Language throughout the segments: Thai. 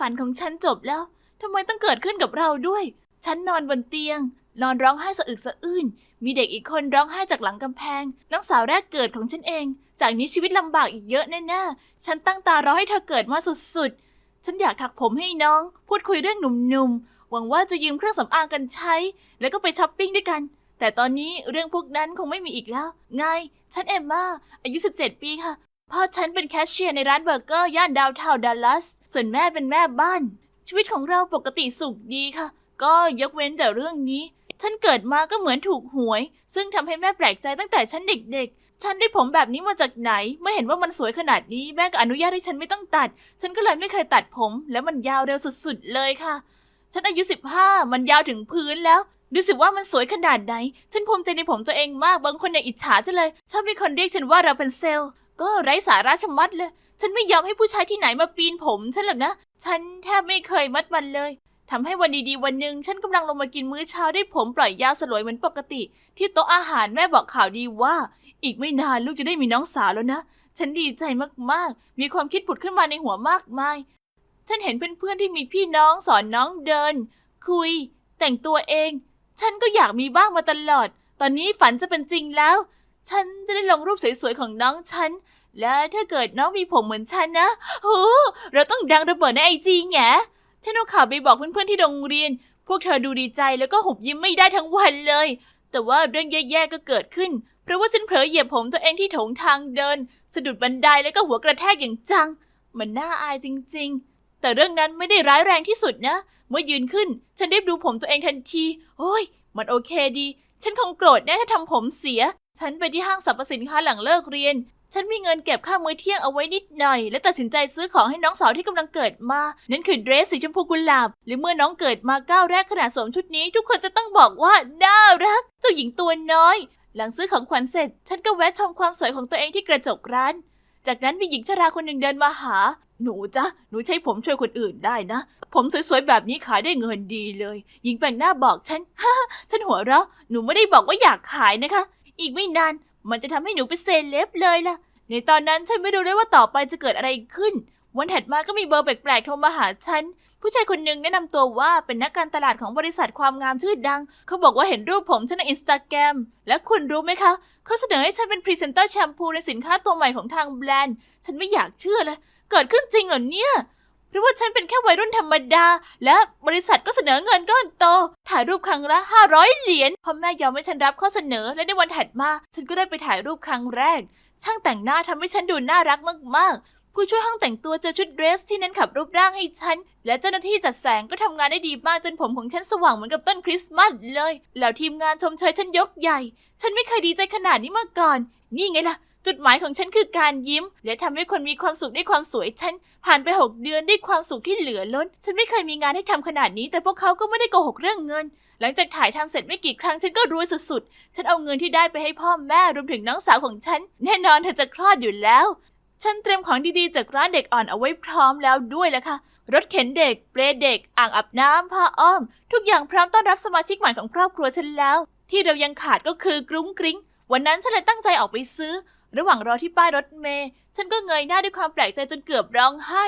ฝันของฉันจบแล้วทำไมต้องเกิดขึ้นกับเราด้วย ฉันนอนบนเตียง นอนร้องไห้สะอึกสะอื้น มีเด็กอีกคนร้องไห้จากหลังกำแพง น้องสาวแรกเกิดของฉันเอง จากนี้ชีวิตลำบากอีกเยอะแน่ๆ ฉันตั้งตารอให้เธอเกิดมาสุดๆ ฉันอยากถักผมให้น้อง พูดคุยเรื่องหนุ่มๆ หวังว่าจะยืมเครื่องสำอางกันใช้ แล้วก็ไปช้อปปิ้งด้วยกัน แต่ตอนนี้เรื่องพวกนั้นคงไม่มีอีกแล้ว ไง ฉันเอมมาอายุ 17 ปีค่ะ พ่อฉันเป็นแคชเชียร์ในร้านเบอร์เกอร์ย่านดาวน์ทาดัลลัส ส่วนแม่เป็นแม่บ้าน ชีวิตของเราปกติสุขดีค่ะ ก็ยกเว้นแต่เรื่องนี้ ฉันเกิดมาก็เหมือนถูกหวย ซึ่งทำให้แม่แปลกใจตั้งแต่ฉันเด็กๆ ฉันได้ผมแบบนี้มาจากไหนไม่เห็นว่ามันสวยขนาดนี้แม่ก็อนุญาตให้ฉันไม่ต้องตัด ฉันก็เลยไม่เคยตัดผม แล้วมันยาวเร็วสุดๆเลยค่ะ ฉันอายุ15มันยาวถึงพื้นแล้วดูสิว่ามันสวยขนาดไหน ฉันภูมิใจในผมตัวเองมาก บางคนยังอิจฉาจังเลย ชอบมีคนเรียกฉันว่าเราเป็นเซลล์ ก็ไร้สาระชะมัดเลย ฉันไม่ยอมให้ผู้ชายที่ไหนมาปีนผม ฉันหรอกนะ ฉันแทบไม่เคยมัดมันเลยทำให้วันดีๆวันหนึ่งฉันกำลังลงมากินมื้อเช้าด้วยผมปล่อยยาวสลวยเหมือนปกติ ที่โต๊ะอาหารแม่บอกข่าวดีว่า อีกไม่นานลูกจะได้มีน้องสาวแล้วนะ ฉันดีใจมากๆ มีความคิดผุดขึ้นมาในหัวมากมาย ฉันเห็นเพื่อนๆที่มีพี่น้องสอนน้องเดิน คุย แต่งตัวเอง ฉันก็อยากมีบ้างมาตลอด ตอนนี้ฝันจะเป็นจริงแล้ว ฉันจะได้ลงรูปสวยๆของน้องฉัน และถ้าเกิดน้องมีผมเหมือนฉันนะโหเราต้องดังระเบิดในไอจีแงฉันเอาข่าวไปบอกเพื่อนๆที่โรงเรียน พวกเธอดูดีใจแล้วก็หุบยิ้มไม่ได้ทั้งวันเลย แต่ว่าเรื่องแย่ๆก็เกิดขึ้น เพราะว่าฉันเผลอเหยียบผมตัวเองที่โถงทางเดิน สะดุดบันไดแล้วก็หัวกระแทกอย่างจัง มันน่าอายจริง ๆ แต่เรื่องนั้นไม่ได้ร้ายแรงที่สุดนะ เมื่อยืนขึ้น ฉันได้ดูผมตัวเองทันที โอ้ย มันโอเคดี ฉันคงโกรธแน่ถ้าทำผมเสีย ฉันไปที่ห้างสรรพสินค้าหลังเลิกเรียน ฉันมีเงินเก็บค่ามื้อเที่ยงเอาไว้นิดหน่อย และตัดสินใจซื้อของให้น้องสาวที่กำลังเกิดมา นั่นคือเดรสสีชมพูกุหลาบ หรือเมื่อน้องเกิดมาก้าวแรกขนาดสวมชุดนี้ ทุกคนจะต้องบอกว่าน่ารัก เจ้าหญิงตัวน้อย หลังซื้อของขวัญเสร็จ ฉันก็แวะชมความสวยของตัวเองที่กระจกร้าน จากนั้นมีหญิงชราคนหนึ่งเดินมาหา หนูจ๊ะ หนูใช้ผมช่วยคนอื่นได้นะ ผมสวยๆแบบนี้ขายได้เงินดีเลย หญิงแปลงหน้าบอกฉันฉันหัวเราะ หนูไม่ได้บอกว่าอยากขายนะคะ อีกไม่นาน มันจะทำให้หนูเป็นเซเลบเลยล่ะ ในตอนนั้นฉันไม่รู้เลยว่าต่อไปจะเกิดอะไรขึ้น วันถัดมาก็มีเบอร์แปลกๆโทรมาหาฉัน ผู้ชายคนหนึ่งแนะนำตัวว่าเป็นนักการตลาดของบริษัทความงามชื่อดัง เขาบอกว่าเห็นรูปผมฉันในอินสตาแกรม และคุณรู้ไหมคะ เขาเสนอให้ฉันเป็นพรีเซนเตอร์แชมพูในสินค้าตัวใหม่ของทางแบรนด์ ฉันไม่อยากเชื่อเลย เกิดขึ้นจริงเหรอเนี่ย เพราะว่าฉันเป็นแค่วัยรุ่นธรรมดา และบริษัทก็เสนอเงินก้อนโต ถ่ายรูปครั้งละ500เหรียญพ่อแม่ยอมให้ฉันรับข้อเสนอ และในวันถัดมา ฉันก็ได้ไปถ่ายรูปครั้งแรก ช่างแต่งหน้าทำให้ฉันดูน่ารักมากๆ ผู้ช่วยห้องแต่งตัวเจอชุดเดรสที่เน้นขับรูปร่างให้ฉัน และเจ้าหน้าที่จัดแสงก็ทำงานได้ดีมากจนผมของฉันสว่างเหมือนกับต้นคริสต์มาสเลย แล้วทีมงานชมเชยฉันยกใหญ่ ฉันไม่เคยดีใจขนาดนี้มาก่อน นี่ไงล่ะ จุดหมายของฉันคือการยิ้ม และทำให้คนมีความสุขด้วยความสวยฉัน ผ่านไป 6 เดือนด้วยความสุขที่เหลือล้น ฉันไม่เคยมีงานให้ทำขนาดนี้ แต่พวกเขาก็ไม่ได้โกหกเรื่องเงิน หลังจากถ่ายทำเสร็จไม่กี่ครั้งฉันก็รวยสุดๆ ฉันเอาเงินที่ได้ไปให้พ่อแม่รวมถึงน้องสาวของฉัน แน่นอนเธอจะคลอดอยู่แล้ว ฉันเตรียมของดีๆจากร้านเด็กอ่อนเอาไว้พร้อมแล้วด้วยแหละค่ะ รถเข็นเด็ก เปลเด็ก อ่างอาบน้ำผ้าอ้อม ทุกอย่างพร้อมต้อนรับสมาชิกใหม่ของครอบครัวฉันแล้ว ที่เรายังขาดก็คือกรุ้งกริ้ง วันนั้นฉันเลยตั้งใจออกไปซื้อ ระหว่างรอที่ป้ายรถเมย์ฉันก็เงยหน้าด้วยความแปลกใจจนเกือบร้องไห้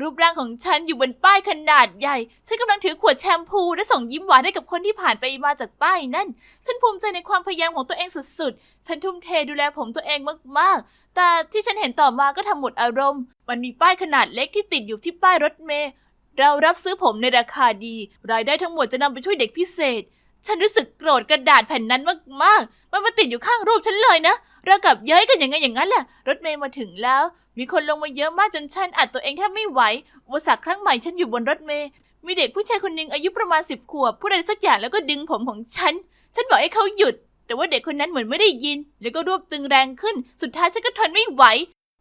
รูปร่างของฉันอยู่บนป้ายขนาดใหญ่ ฉันกำลังถือขวดแชมพูและส่งยิ้มหวานให้กับคนที่ผ่านไปมาจากป้ายนั่น ฉันภูมิใจในความพยายามของตัวเองสุดๆ ฉันทุ่มเทดูแลผมตัวเองมากๆ แต่ที่ฉันเห็นต่อมาก็ทำหมดอารมณ์ มันมีป้ายขนาดเล็กที่ติดอยู่ที่ป้ายรถเมล์เรารับซื้อผมในราคาดี รายได้ทั้งหมดจะนำไปช่วยเด็กพิเศษ ฉันรู้สึกโกรธกระดาษแผ่นนั้นมากๆ มันมาติดอยู่ข้างรูปฉันเลยนะ เรากับเย้ยกันอยังไงอย่างนั้นแหละรถเมย์มาถึงแล้ว มีคนลงมาเยอะมากจนฉันอัดตัวเองแทบไม่ไหวอุปสรรคครั้งใหม่ฉันอยู่บนรถเมย์มีเด็กผู้ชายคนหนึ่งอายุประมาณสิบขวบพูดอะไรสักอย่างแล้วก็ดึงผมของฉัน ฉันบอกให้เขาหยุด แต่ว่าเด็กคนนั้นเหมือนไม่ได้ยิน แล้วก็รวบตึงแรงขึ้น สุดท้ายฉันก็ทนไม่ไหว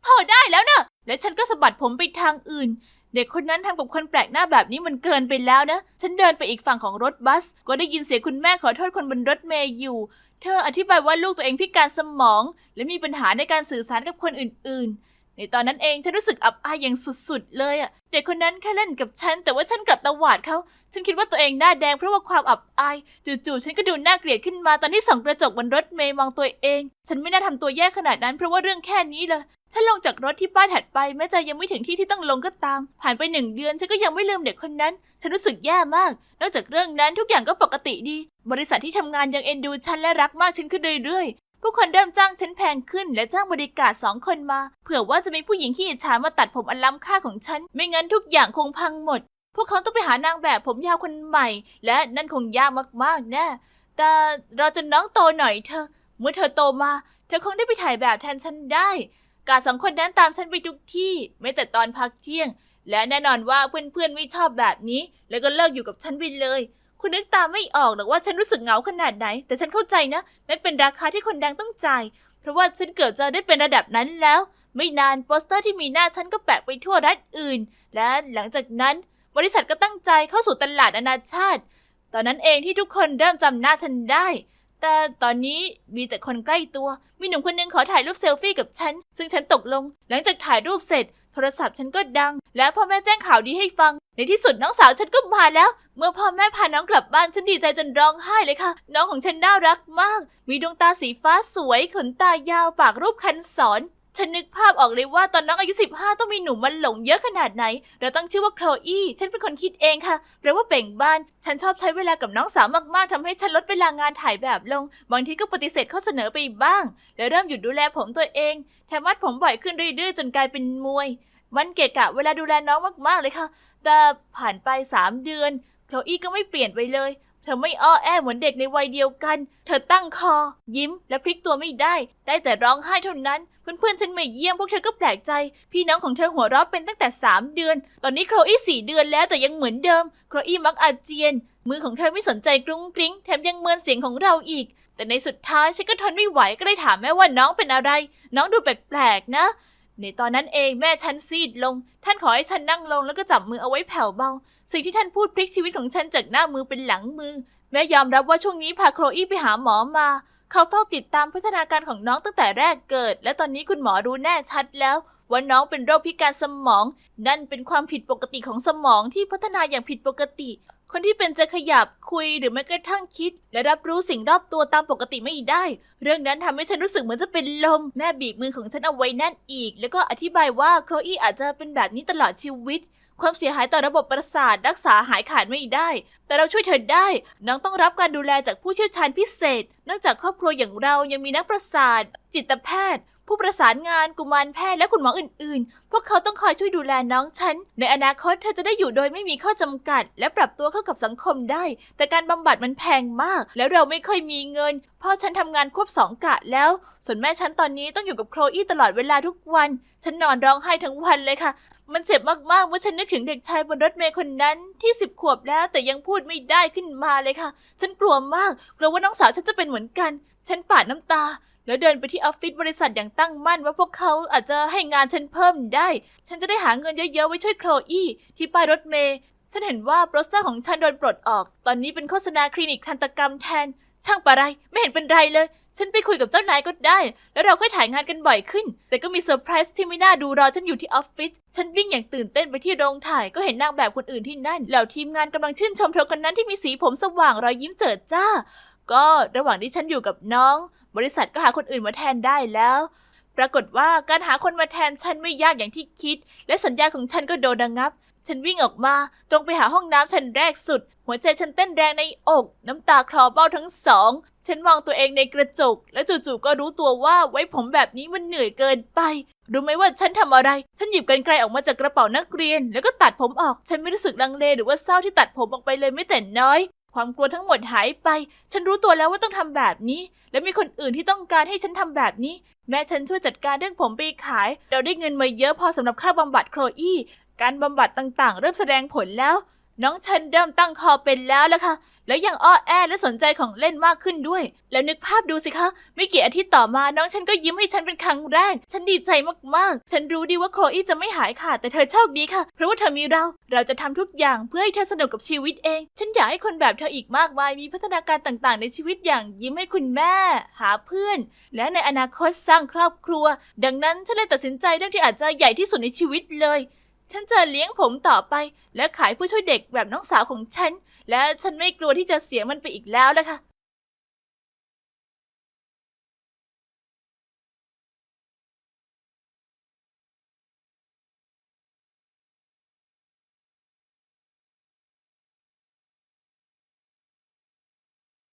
พอได้แล้วเนอะและฉันก็สะบัดผมไปทางอื่น เด็กคนนั้นทำกับคนแปลกหน้าแบบนี้มันเกินไปแล้วนะ ฉันเดินไปอีกฝั่งของรถบัส ก็ได้ยินเสียงคุณแม่ขอโทษคนบนรถเมย์อยู่ เธออธิบายว่าลูกตัวเองพิการสมอง และมีปัญหาในการสื่อสารกับคนอื่น ๆ ในตอนนั้นเองฉันรู้สึกอับอายอย่างสุดๆ เลยอะเด็กคนนั้นแค่เล่นกับฉัน แต่ว่าฉันกลับตวาดเขา ฉันคิดว่าตัวเองหน้าแดงเพราะว่าความอับอาย จู่ๆ ฉันก็ดูน่าเกลียดขึ้นมาตอนที่ส่องกระจกบนรถเมย์มองตัวเอง ฉันไม่น่าทำตัวแย่ขนาดนั้นเพราะว่าเรื่องแค่นี้เลยฉันลงจากรถที่ป้ายถัดไปแม้ใจยังไม่ถึงที่ที่ต้องลงก็ตาม ผ่านไปหนึ่งเดือนฉันก็ยังไม่ลืมเด็กคนนั้น ฉันรู้สึกแย่มาก นอกจากเรื่องนั้นทุกอย่างก็ปกติดี บริษัทที่ทำงานยังเอ็นดูฉันและรักมากฉันขึ้นเรื่อยๆ ผู้คนเริ่มจ้างฉันแพงขึ้นและจ้างบริการสองคนมา เผื่อว่าจะมีผู้หญิงที่อิจฉามาตัดผมอันล้ำค่าของฉัน ไม่งั้นทุกอย่างคงพังหมด พวกเขาต้องไปหานางแบบผมยาวคนใหม่ และนั่นคงยากมากๆแน่แต่เราจะน้องโตหน่อยเธอ เมื่อเธอโตมา เธอคงได้ไปถ่ายแบบแทนฉันได้ กาสองคนนั้นตามฉันไปทุกที่ ไม่แต่ตอนพักเที่ยง และแน่นอนว่าเพื่อนๆไม่ชอบแบบนี้ แล้วก็เลิกอยู่กับฉันไปเลย คุณนึกตามไม่ออกหรอกว่าฉันรู้สึกเหงาขนาดไหน แต่ฉันเข้าใจนะนั่นเป็นราคาที่คนดังต้องจ่าย เพราะว่าฉันเกิดจะได้เป็นระดับนั้นแล้ว ไม่นานโปสเตอร์ที่มีหน้าฉันก็แปะไปทั่วรัฐอื่น และหลังจากนั้น บริษัทก็ตั้งใจเข้าสู่ตลาดนานาชาติ ตอนนั้นเองที่ทุกคนเริ่มจำหน้าฉันได้แต่ตอนนี้มีแต่คนใกล้ตัว มีหนุ่มคนหนึงขอถ่ายรูปเซลฟี่กับฉัน ซึ่งฉันตกลง หลังจากถ่ายรูปเสร็จ ทรศัพท์ฉันก็ดัง และพ่อแม่แจ้งข่าวดีให้ฟัง ในที่สุดน้องสาวฉันก็มาแล้ว เมื่อพ่อแม่พาน้องกลับบ้านฉันดีใจจนร้องไห้เลยค่ะ น้องของฉันน่ารักมาก มีดวงตาสีฟ้าสวยขนตายาวปากรูปคันศร ฉันนึกภาพออกเลยว่าตอนน้องอายุ 15 ต้องมีหนุ่มมาหลงเยอะขนาดไหน เราตั้งชื่อว่าโคลอี้ ฉันเป็นคนคิดเองค่ะแปลว่าเบ่งบ้าน ฉันชอบใช้เวลากับน้องสาวมากๆทำให้ฉันลดเวลางานถ่ายแบบลง บางทีก็ปฏิเสธข้อเสนอไปบ้าง แล้วเริ่มหยุดดูแลผมตัวเอง แถมวัดผมบ่อยขึ้นเรื่อยๆ จนกลายเป็นมวย มันเกะกะเวลาดูแลน้องมากๆเลยค่ะ แต่ผ่านไป 3 เดือนโคลอี้ก็ไม่เปลี่ยนไปเลย ธอไม่อ้อแอเหมือนเด็กในวัยเดียวกัน เธอตั้งคอ ยิ้ม และพลิกตัวไม่ได้ ได้แต่ร้องไห้เท่านั้น เพื่อนๆฉันมาเยี่ยมพวกเธอก็แปลกใจ พี่น้องของเธอหัวเราะเป็นตั้งแต่ 3 เดือน ตอนนี้โคลอี้สี่เดือนแล้วแต่ยังเหมือนเดิม โคลอี้มักอาเจียน มือของเธอไม่สนใจกรุ้งกริ้ง แถมยังเมินเสียงของเราอีก แต่ในสุดท้ายฉันก็ทนไม่ไหวก็เลยถามแม่ว่าน้องเป็นอะไร น้องดูแปลกๆนะ ในตอนนั้นเองแม่ฉันซีดลง ท่านขอให้ฉันนั่งลงแล้วก็จับมือเอาไว้แผ่วเบา สิ่งที่ท่านพูดพลิกชีวิตของฉันจากหน้ามือเป็นหลังมือ แม่ยอมรับว่าช่วงนี้พาโคลอี้ไปหาหมอมา เขาเฝ้าติดตามพัฒนาการของน้องตั้งแต่แรกเกิด และตอนนี้คุณหมอรู้แน่ชัดแล้วว่าน้องเป็นโรคพิการสมอง นั่นเป็นความผิดปกติของสมองที่พัฒนาอย่างผิดปกติ คนที่เป็นจะขยับคุยหรือแม้กระทั่งคิด และรับรู้สิ่งรอบตัวตามปกติไม่ได้ เรื่องนั้นทำให้ฉันรู้สึกเหมือนจะเป็นลม แม่บีบมือของฉันเอาไว้แน่นอีก แล้วก็อธิบายว่าโคลอี้อาจจะเป็นแบบนี้ตลอดชีวิต ความเสียหายต่อระบบประสาทรักษาหายขาดไม่ได้ แต่เราช่วยเธอได้ น้องต้องรับการดูแลจากผู้เชี่ยวชาญพิเศษ นอกจากครอบครัวอย่างเรายังมีนักประสาท จิตแพทย์ ผู้ประสานงานกุมารแพทย์และคุณหมออื่นๆ พวกเขาต้องคอยช่วยดูแลน้องฉัน ในอนาคตเธอจะได้อยู่โดยไม่มีข้อจำกัด และปรับตัวเข้ากับสังคมได้ แต่การบำบัดมันแพงมาก แล้วเราไม่ค่อยมีเงินพ่อฉันทำงานควบสองกะแล้ว ส่วนแม่ฉันตอนนี้ต้องอยู่กับโคลอี้ตลอดเวลาทุกวัน ฉันนอนร้องไห้ทั้งวันเลยค่ะ มันเจ็บมากๆเมื่อฉันนึกถึงเด็กชายบนรถเมล์คนนั้นที่สิบขวบแล้วแต่ยังพูดไม่ได้ขึ้นมาเลยค่ะ ฉันกลัวมากกลัวว่าน้องสาวฉันจะเป็นเหมือนกัน ฉันปาดน้ำตา แล้วเดินไปที่ออฟฟิศบริษัทอย่างตั้งมั่นว่าพวกเขาอาจจะให้งานฉันเพิ่มได้ ฉันจะได้หาเงินเยอะๆไว้ช่วยโคลอี้ที่ป้ายรถเมล์ฉันเห็นว่าโปสเตอร์ของฉันโดนปลดออก ตอนนี้เป็นโฆษณาคลินิกทันตกรรมแทน ช่างปะไร ไม่เห็นเป็นไรเลย ฉันไปคุยกับเจ้านายก็ได้ แล้วเราค่อยถ่ายงานกันบ่อยขึ้น แต่ก็มีเซอร์ไพรส์ที่ไม่น่าดูรอฉันอยู่ที่ออฟฟิศ ฉันวิ่งอย่างตื่นเต้นไปที่โรงถ่าย ก็เห็นนางแบบคนอื่นที่นั่น เหล่าทีมงานกำลังชื่นชมเธอคนนั้นที่มีสีผมสว่างรอยยิ้มเจิดจ้า ก็ระหว่างที่ฉันอยู่กับน้อง บริษัทก็หาคนอื่นมาแทนได้แล้ว ปรากฏว่าการหาคนมาแทนฉันไม่ยากอย่างที่คิด และสัญญาของฉันก็โดนระงับ ฉันวิ่งออกมา ตรงไปหาห้องน้ำชั้นแรกสุด หัวใจฉันเต้นแรงในอก น้ำตาคลอเบ้าทั้งสอง ฉันมองตัวเองในกระจก และจู่ๆก็รู้ตัวว่าไว้ผมแบบนี้มันเหนื่อยเกินไปรู้ไหมว่าฉันทำอะไร ฉันหยิบกรรไกรออกมาจากกระเป๋านักเรียน แล้วก็ตัดผมออก ฉันไม่รู้สึกลังเลหรือว่าเศร้าที่ตัดผมออกไปเลยไม่แต่น้อย ความกลัวทั้งหมดหายไป ฉันรู้ตัวแล้วว่าต้องทำแบบนี้ และมีคนอื่นที่ต้องการให้ฉันทำแบบนี้ แม่ฉันช่วยจัดการเรื่องผมไปขาย เราได้เงินมาเยอะพอสำหรับค่าบำบัดโคลอี้ การบำบัดต่างๆ เริ่มแสดงผลแล้ว น้องฉันเริ่มตั้งคอเป็นแล้วละค่ะ แล้วยังอ้อแอและสนใจของเล่นมากขึ้นด้วย แล้วนึกภาพดูสิคะ ไม่กี่อาทิตย์ต่อมา น้องฉันก็ยิ้มให้ฉันเป็นครั้งแรก ฉันดีใจมากๆ ฉันรู้ดีว่าโคลอี้จะไม่หายขาด แต่เธอโชคดีค่ะ เพราะว่าเธอมีเรา เราจะทำทุกอย่างเพื่อให้เธอสนุกกับชีวิตเอง ฉันอยากให้คนแบบเธออีกมากมาย มีพัฒนาการต่างๆ ในชีวิตอย่างยิ้มให้คุณแม่ หาเพื่อน และในอนาคตสร้างครอบครัว ดังนั้นฉันเลยตัดสินใจเรื่องที่อาจจะใหญ่ที่สุดในชีวิตเลย ฉันจะเลี้ยงผมต่อไป และขายผู้ช่วยเด็กแบบน้องสาวของฉัน และฉันไม่กลัวที่จะเสียมันไปอีกแล้วละค่ะ